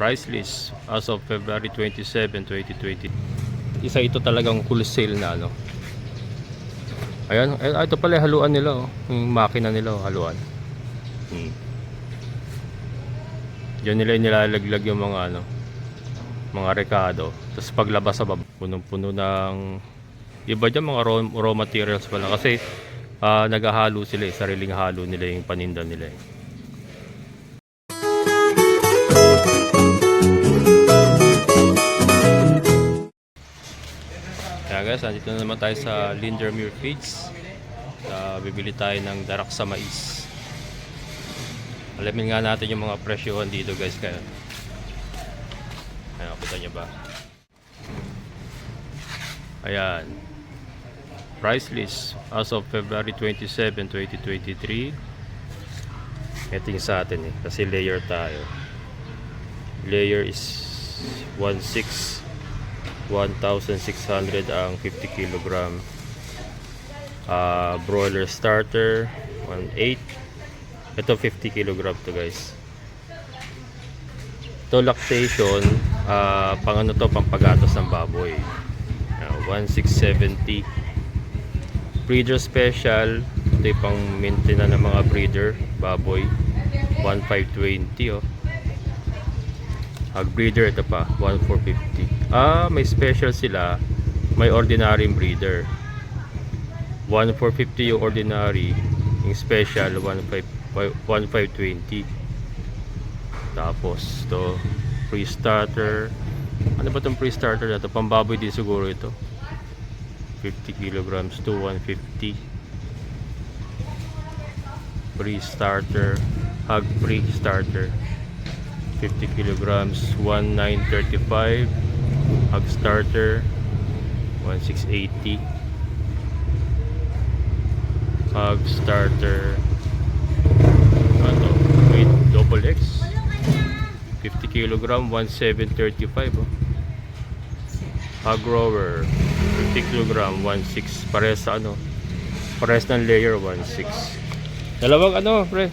price list as of February 27, 2020. Isa ito talagang wholesale na ano. Ayan, ay, ah, ito pala haluan nila oh. Yung makina nila oh, haluan. Hmm. Diyan nila nilalaglag yung mga ano, mga rekado. Tapos paglabas sa baba, punong-puno ng iba dyan mga raw, raw materials pala kasi ah, naghahalo sila eh, sariling halo nila yung paninda nila eh. Guys, andito na naman tayo sa Lindermere Feeds. Uh, bibili tayo ng darak sa mais. Alamin nga natin yung mga presyohan dito guys. Kaya, Ayan, kita nyo ba? Ayan. Price list as of February 27, 2023. Ito yung sa atin eh. Kasi layer tayo. Layer is 1.6 1,600 ang 50 kilogram Ah, broiler starter 1.8 ito 50 kilogram to guys. To lactation ah, pang ano to pang pagatos ng baboy. Ah, 1,670 breeder special. Ito yung pang maintenance ng mga breeder baboy. 1,520 oh Hog breeder ito pa, 1,450. Ah, may special sila. May ordinary breeder. 1,450 yung ordinary. Yung special, 1,520. Tapos, to pre-starter. Ano ba itong pre-starter na to? Pambaboy din siguro ito. 50 kilograms to 150. Pre-starter. Hog pre-starter. 50 kilograms 1935 hog starter 1680 hog starter ano wait double X. 50 kilogram 1735 oh. hog rower 50 kilogram 16 pares sa ano pares ng layer 16 dalawang ano pre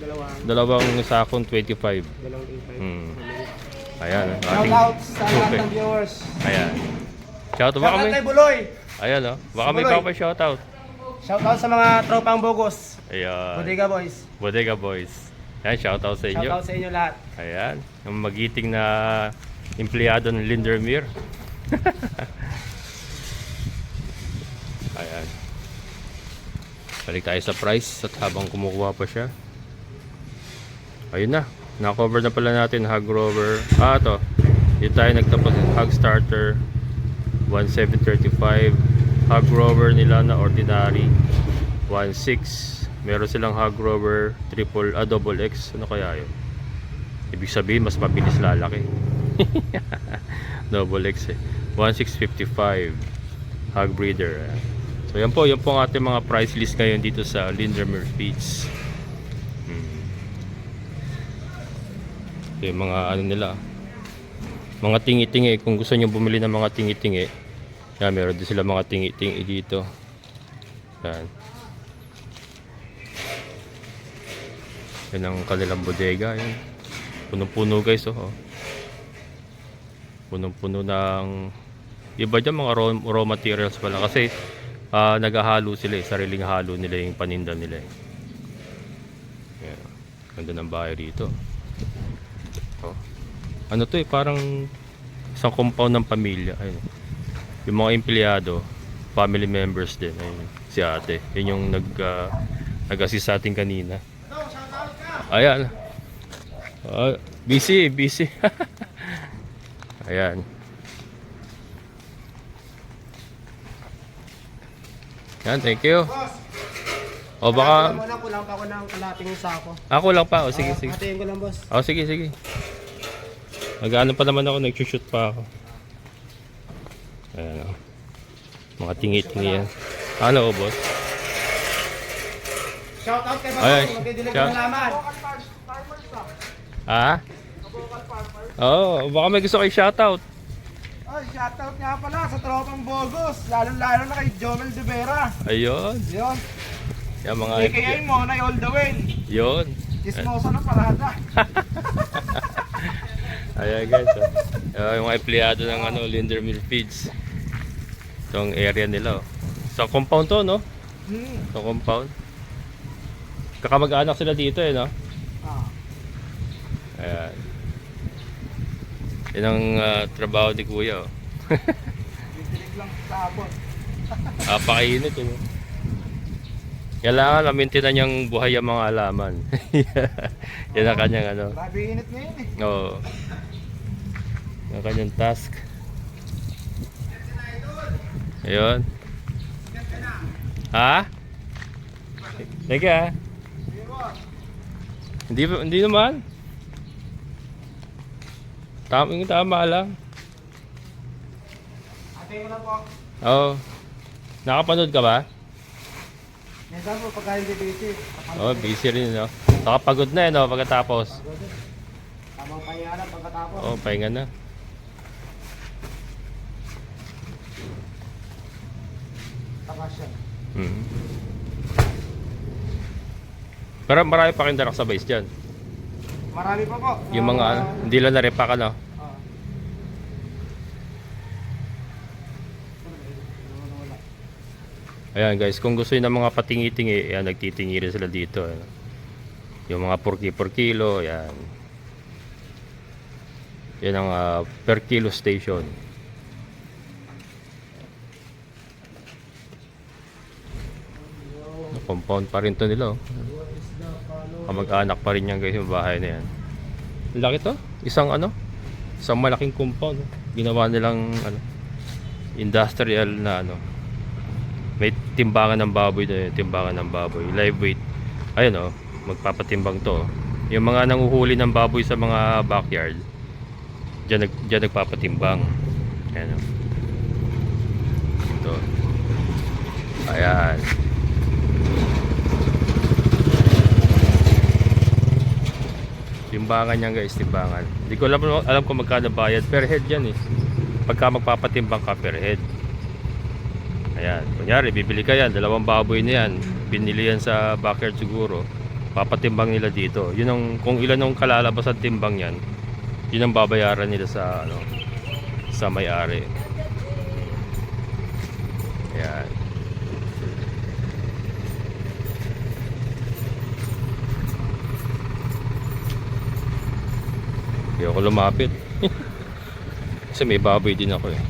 Dalawang, dalawang sakong 25 dalawang A5. Hmm. Ayan, Shout out sa lahat Okay. ng viewers. Ayan. Shout out. Shout Baka may, kay Buloy. ayan oh. Baka may Buloy. pa shout out. Shout out sa mga tropang Bogos. Ayan. Bodega Boys. Bodega Boys. Ayan, shout out sa Shout inyo. out sa inyo lahat. Ayan. Ang magiting na empleyado ng Lindermere. Ayan. Balik tayo sa price at habang kumukuha pa siya. Ayun na. Na-cover na pala natin hog rover. Ah, to. Dito tayo nagtapos. Hog starter. 1735. Hog rover nila na ordinary. 16. Meron silang hog rover triple, ah, double X. Ano kaya yun? Ibig sabihin, mas mabilis lalaki. double X eh. 1655. Hog breeder. So yan po, yan po ang ating mga price list ngayon dito sa Lindermere Feeds. Ito yung mga ano nila. Mga tingi-tingi. Kung gusto nyo bumili ng mga tingi-tingi. Yan, meron din sila mga tingi-tingi dito. Yan. Yan ang kanilang bodega. Yan. Punong-puno guys. Oh. oh. Punong-puno ng iba dyan mga raw, raw materials pala kasi ah, naghahalo sila eh. Sariling halo nila yung paninda nila eh. Yan. Ganda ng bahay dito. Oh. Ano to eh, parang isang compound ng pamilya. Ayun. Yung mga empleyado, family members din. Ayun, si ate. Yun yung nag, ah, nag-assist sa atin kanina. Ayan. Ah, busy, busy. Ayan. Yan, thank you. O baka, Ako lang, kulang pa ako ng kalating sako. ako lang pa. O sige, sige. Hatiin ko lang, boss. O sige, sige. Nag-ano pa naman ako, nag-shoot pa ako. Ayan o. Mga tingi-tingi yan. Ano ko, boss? Shout out kay Ay, Bato. Magdidilig shout- ng laman. Ha? Oo, baka may gusto kay shoutout. Ay, shout out nga pala sa tropang Bogos. Lalo-lalo na kay Jomel De Vera. Ayun. Yun. Yan mga... AKA mo na all the way. Yun. Chismoso ng parada. Ayan guys, oh. Ah, yung mga empleyado ng ano, Lindermill Feeds. Itong area nila. Oh. Sa compound to, no? Hmm. Sa compound. Kakamag-anak sila dito eh, no? Ah. Ayan. Yan ang ah, trabaho ni Kuya. Oh. Bitilig lang sa abot. Napakainit eh. Kailangan na-maintain niyang buhay ang mga alaman. Yan ang kanyang ano. Grabe init ngayon eh. Oo. Ang kanyang task. Ayun. Ha? Teka. Hindi hindi naman. Tama, yung tama lang. Ate mo na po. Oo. Nakapanood ka ba? Minsan po pagka hindi busy. Oo, busy rin, no? Nakapagod na, eh, no? Pagkatapos. Tamang pahinga pagkatapos. Oo, pahinga na. Mhm. Pero marami pa kayong darak sa base dyan. Marami pa po. Yung mga, ano, hindi lang na-repack, ano? Ah. Ayan guys, kung gusto nyo ng mga patingi-tingi, ayan, nagtitingi rin sila dito. Ayan. Yung mga 4 per kilo, ayan. Yan ang ah, per kilo station. Compound pa rin to nila. Oh. Kamag-anak pa rin yan guys yung bahay na yan. Laki to. Isang ano? Isang malaking compound. oh. Ginawa nilang ano, industrial na ano, may timbangan ng baboy na timbangan ng baboy live weight ayun oh magpapatimbang to yung mga nanguhuli ng baboy sa mga backyard diyan, nag, diyan nagpapatimbang ayan oh ito ayan timbangan yan guys timbangan. Hindi ko alam, alam kung magkano bayad. Per head yan eh. Pagka magpapatimbang ka per head. Ayan, kunyari bibili ka yan, dalawang baboy na yan, binili yan sa backyard siguro, papatimbang nila dito. Yun ang, kung ilan ang kalalabas ang timbang yan, yun ang babayaran nila sa, ano, sa may-ari. Ayan. Hindi ako lumapit. Kasi may baboy din ako eh.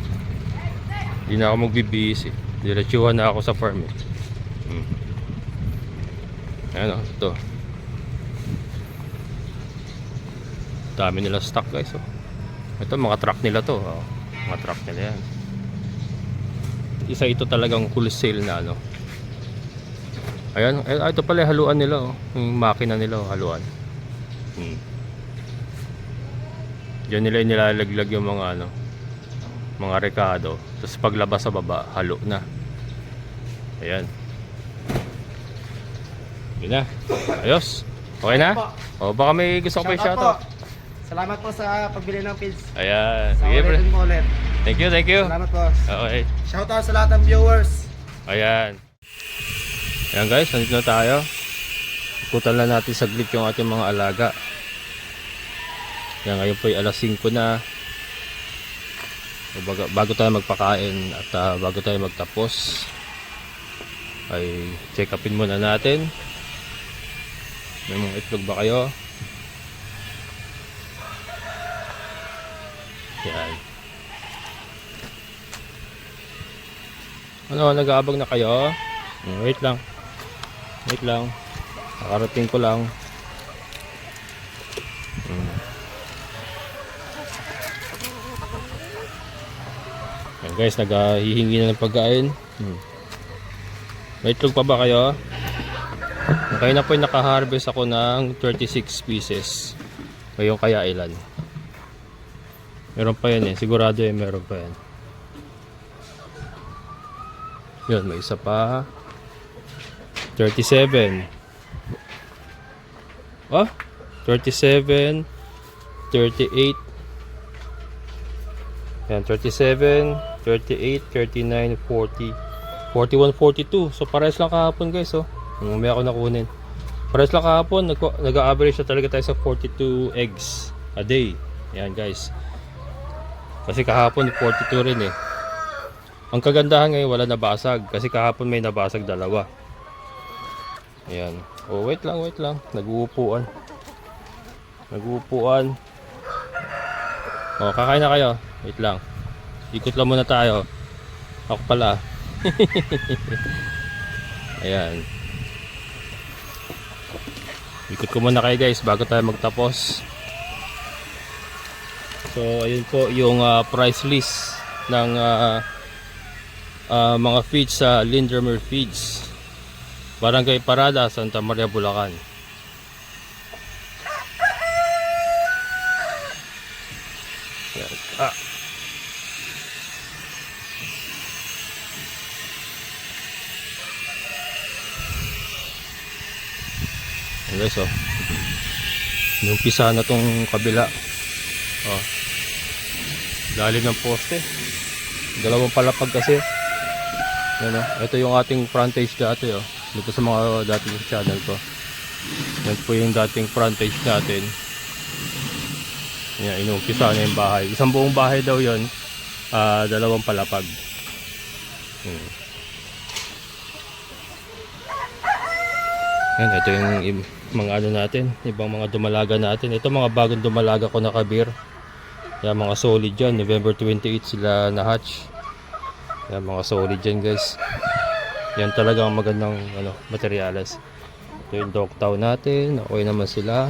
Hindi na ako magbibihis eh. Diretsuhan na ako sa farm eh. Hmm. Ayan o, ito. Dami nila stock guys oh. Ito mga truck nila to. Oh. Mga truck nila yan. Isa ito talagang wholesale na ano. Ayan, eh, ito pala haluan nila oh. Yung makina nila oh, haluan. Hmm. Diyan nila nilalaglag yung mga ano, mga rekado. Tapos paglabas sa baba, halo na. Ayan. Yun na. Ayos. Okay na? O baka may gusto ko pa Shoutout i-shoutout. po. Salamat po sa pagbili ng pills. Ayan. Sa Sige, ulitin po ulit. Thank you, thank you. Salamat po. Okay. Shoutout sa lahat ng viewers. Ayan. Ayan guys, nandito na tayo. Ikutan lang natin saglit yung ating mga alaga. Yan, ngayon po ay alas 5 na. Bago, bago tayo magpakain at ah, bago tayo magtapos ay check upin muna natin. May mga itlog ba kayo? Yan. Ano, nag-aabang na kayo? Hmm, Wait lang. Wait lang. Nakarating ko lang. Yan guys, naghihingi na ng pagkain. Hmm. May itlog pa ba kayo? Kaya na po yung nakaharvest ako ng 36 pieces. Ngayon kaya ilan? Meron pa yan eh. Sigurado eh meron pa yan. Yun, may isa pa. 37. Oh, 37, 38. Yan, 37, 38, 39, 40, 41, 42. So, pares lang kahapon guys, oh. May ako nakunin. Pares lang kahapon. Nag- Nag-average na talaga tayo sa 42 eggs a day. Yan guys. Kasi kahapon 42 rin eh. Ang kagandahan ngayon wala nabasag kasi kahapon may nabasag dalawa. Ayan. Oh, wait lang, wait lang. Nag-uupuan. Nag-uupuan. Oh, kakain na kayo. Wait lang. Ikot lang muna tayo. Ako pala. Ayan. Ikot ko muna kayo guys bago tayo magtapos. So, ayun po yung ah, price list ng ah, ah, mga feeds sa Lindermer Feeds. Barangay Parada, Santa Maria, Bulacan. Guys, oh. Inumpisa na tong kabila. Oh. Lalim ng poste. Dalawang palapag kasi. Yan oh. Ito yung ating frontage dati oh. Dito sa mga dating channel ko. Yan po yung dating frontage natin. Yan, inumpisa na yung bahay. Isang buong bahay daw yon ah dalawang palapag. Hmm. Yan, ito yung mga ano natin, ibang mga dumalaga natin. Ito mga bagong dumalaga ko na kabir. Yan, mga solid yan. November 28 sila na hatch. Yan, mga solid yan guys. Yan talaga ang magandang ano, materyales. Ito yung dogtown natin. Okay naman sila.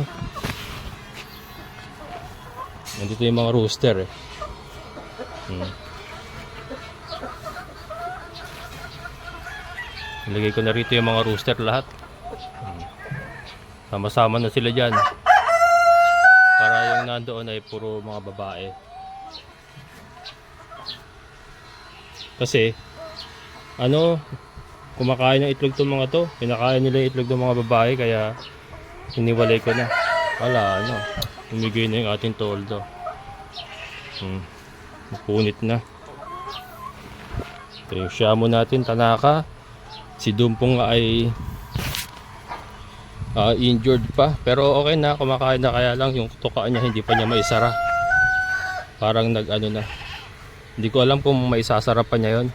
Nandito yung mga rooster eh. Hmm. Nilagay ko na rito yung mga rooster lahat. Sama-sama na sila dyan. Para yung nandoon ay puro mga babae. Kasi, ano, kumakain ng itlog tong mga to. Pinakain nila itlog ng mga babae kaya hiniwalay ko na. Wala, ano, umigay na yung ating toldo. Hmm. Punit na. Ito yung shamo natin, Tanaka. Si Dumpong ay ah, injured pa. Pero okay na, kumakain na kaya lang yung tukaan niya hindi pa niya maisara. Parang nag ano na. Hindi ko alam kung maisasara pa niya yon.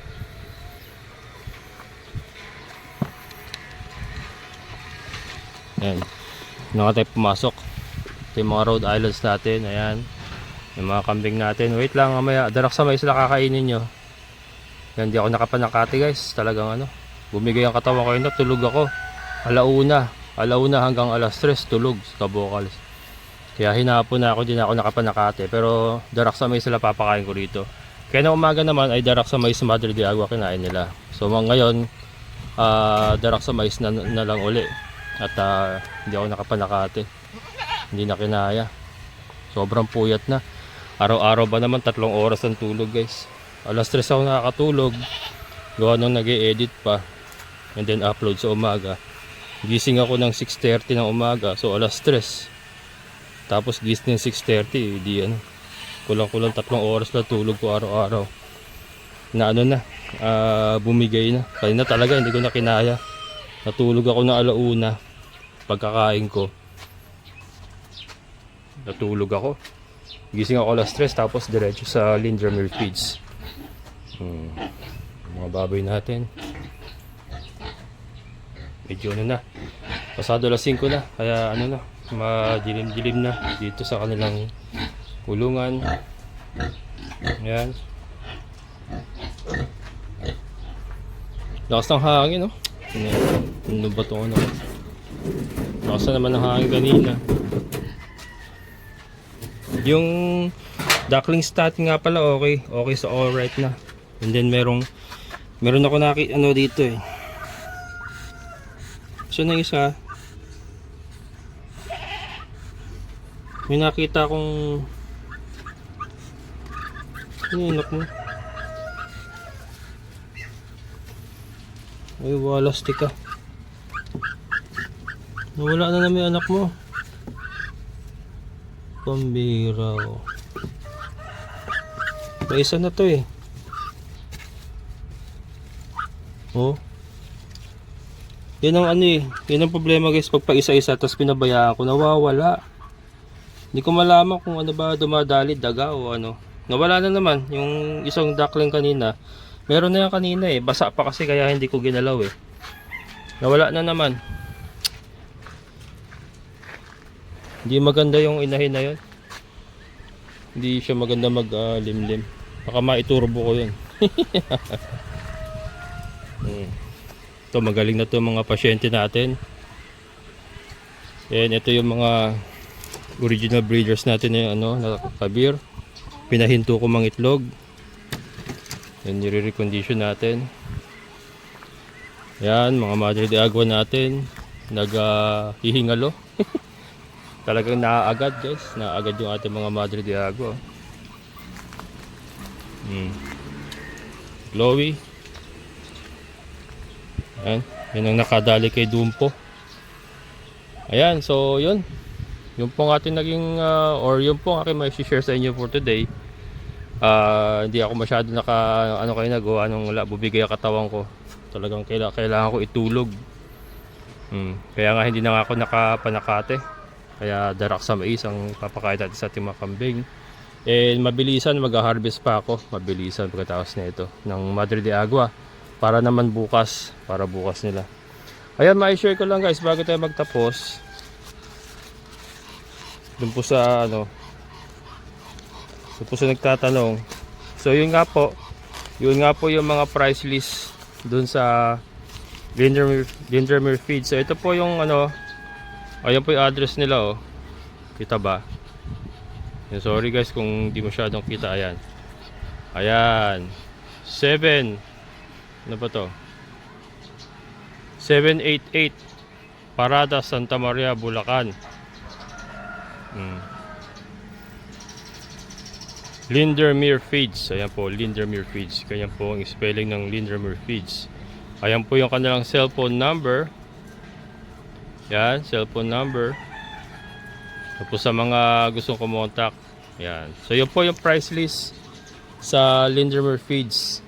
Ayan. Naka tayo pumasok. Ito yung mga Rhode Islands natin. Ayan. Yung mga kambing natin. Wait lang, mamaya. Darak sa may sila kakainin nyo. Yan, di ako nakapanakati guys. Talagang ano. Bumigay ang katawan ko yun. Tulog ako. Alauna. Alauna hanggang alas 3. Tulog sa Kabokals. Kaya hinapon na ako. Di na ako nakapanakati. Pero darak sa may sila papakain ko rito. Kaya na umaga naman ay darak sa mais Madre de Agua kinain nila. So ngayon, ah, darak sa na, na lang uli. At ah, hindi ako nakapanakati. Hindi na kinaya. Sobrang puyat na. Araw-araw ba naman tatlong oras ang tulog guys. Alas 3 ako nakakatulog. Gawa nung nag edit pa. And then upload sa umaga. Gising ako ng 6.30 ng umaga. So alas 3. Tapos gising ng 6.30. Di ano. Kulang-kulang tatlong oras na tulog ko araw-araw. Na ano na. ah, bumigay na. Kanina talaga hindi ko na kinaya. Natulog ako na alauna. Pagkakain ko. Natulog ako. Gising ako alas 3 tapos diretso sa Lindermill Feeds. Hmm. Mga baboy natin. Medyo ano na. Pasado alas 5 na. Kaya ano na. Madilim-dilim na dito sa kanilang kulungan. Ayan. Lakas ng hangin, no? Ano, ba ito, ano? Lakas na naman ng hangin kanina. Yung duckling stat nga pala okay. Okay sa alright na. And then merong meron ako naki ano dito eh. So na isa. May nakita akong ano yung anak mo? Ay, walastik ka. Nawala na yung anak mo. Pambira oh. May isa na to eh. Oh. Yan ang ano eh. Yan ang problema guys pag pa isa-isa tapos pinabayaan ko nawawala. Hindi ko malaman kung ano ba dumadali, daga o ano. Nawala na naman yung isang duckling kanina. Meron na yan kanina eh. Basa pa kasi kaya hindi ko ginalaw eh. Nawala na naman. Hindi maganda yung inahin na yun. Hindi siya maganda mag-limlim. Baka maiturbo ko yun. Hmm. Ito magaling na to mga pasyente natin. Yan, ito yung mga original breeders natin na yung ano, na kabir. Pinahinto ko mga itlog. Yan, nire-recondition natin. Yan, mga madre de agua natin. Nag-hihingalo. Talagang naaagad guys. Naaagad yung ating mga madre de agua. Hmm. Glowy. Ayan. Yan ang nakadali kay Dumpo. Ayan, so yun. Yung pong ating naging, ah, or yung pong aking may share sa inyo for today. Ah, hindi ako masyado naka, ano kayo nagawa nung wala, bubigay ang katawan ko. Talagang kailangan, kailangan ko itulog. Hmm. Kaya nga hindi na nga ako nakapanakate. Kaya darak sa mais ang papakain natin sa ating mga kambing. And mabilisan mag-harvest pa ako. Mabilisan pagkatapos na ito ng Madre de Agua. Para naman bukas. Para bukas nila. Ayan, ma-share ko lang guys bago tayo magtapos. Doon po sa ano. Doon po sa nagtatanong. So yun nga po. Yun nga po yung mga price list doon sa Lindermere, Lindermere Feed. So ito po yung ano. Ayan po yung address nila oh. Kita ba? Yan, sorry guys kung di masyadong kita. Ayan. Ayan. 7. Ano ba to? 788 Parada Santa Maria, Bulacan. Hmm. Lindermere Feeds. Ayan po, Lindermere Feeds. Ganyan po ang spelling ng Lindermere Feeds. Ayan po yung kanilang cellphone number. Yan, cellphone number. Tapos sa mga gustong kumontak. Yan. So yun po yung price list sa Lindermere Feeds.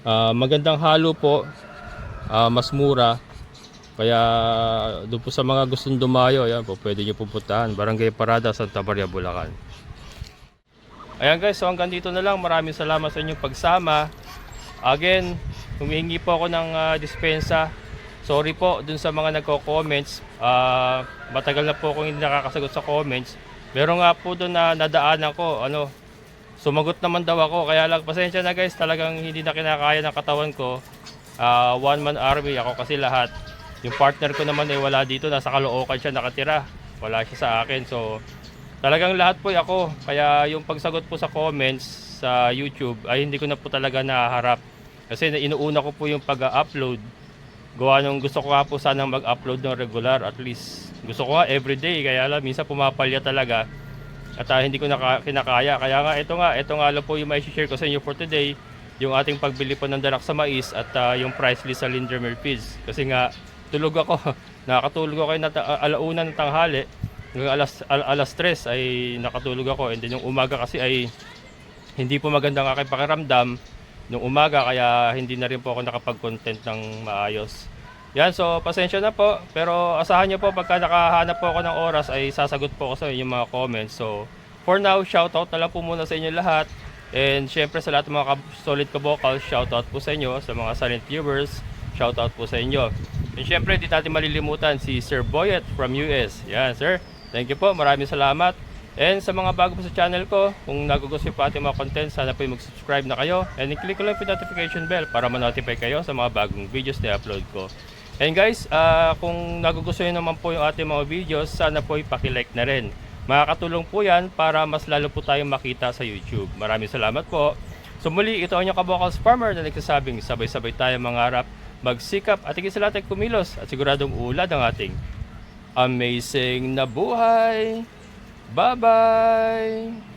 Ah, magandang halo po. Ah, mas mura. Kaya doon po sa mga gustong dumayo, ayan po, pwede nyo pupuntahan. Barangay Parada, Santa Maria, Bulacan. Ayan guys, so hanggang dito na lang. Maraming salamat sa inyong pagsama. Again, humihingi po ako ng ah, dispensa. Sorry po dun sa mga nagko-comments. Ah, matagal na po akong hindi nakakasagot sa comments. Meron nga po doon na nadaanan ko, ano, sumagot naman daw ako. Kaya lang, pasensya na guys, talagang hindi na kinakaya ng katawan ko. Ah, one man army ako kasi lahat. Yung partner ko naman ay wala dito, nasa Caloocan siya nakatira. Wala siya sa akin. So, talagang lahat po ako. Kaya yung pagsagot po sa comments sa YouTube ay hindi ko na po talaga naharap. Kasi inuuna ko po yung pag-upload. Gawa nung gusto ko nga po sanang mag-upload ng regular at least. Gusto ko nga everyday kaya lang minsan pumapalya talaga. At ah, hindi ko naka, kinakaya. Kaya nga ito nga, ito nga lang po yung may share ko sa inyo for today. Yung ating pagbili po ng darak sa mais at ah, yung price list sa Lindermere Feeds. Kasi nga tulog ako. Nakakatulog ako na ta- alauna ng tanghali. Hanggang alas, al- alas 3 ay nakatulog ako. And then yung umaga kasi ay hindi po maganda ang aking pakiramdam nung umaga kaya hindi na rin po ako nakapag-content ng maayos. Yan, so pasensya na po. Pero asahan nyo po pagka nakahanap po ako ng oras ay sasagot po ako sa inyong mga comments. So for now, shoutout na lang po muna sa inyo lahat. And syempre sa lahat ng mga solid ka-vocals, shoutout po sa inyo. Sa mga silent viewers, shoutout po sa inyo. And syempre, di natin malilimutan si Sir Boyet from US. Yan, sir. Thank you po. Maraming salamat. And sa mga bago po sa channel ko, kung nagugustuhan po ating mga content, sana po mag-subscribe na kayo. And i-click ko lang po yung notification bell para ma-notify kayo sa mga bagong videos na upload ko. And guys, ah, kung nagugustuhan naman po yung ating mga videos, sana po ipakilike na rin. Makakatulong po yan para mas lalo po tayong makita sa YouTube. Maraming salamat po. So muli, ito ang inyong kabokals farmer na nagsasabing sabay-sabay tayo mangarap, magsikap at higit sa lahat ay kumilos at siguradong ulad ang ating amazing na buhay. Bye-bye!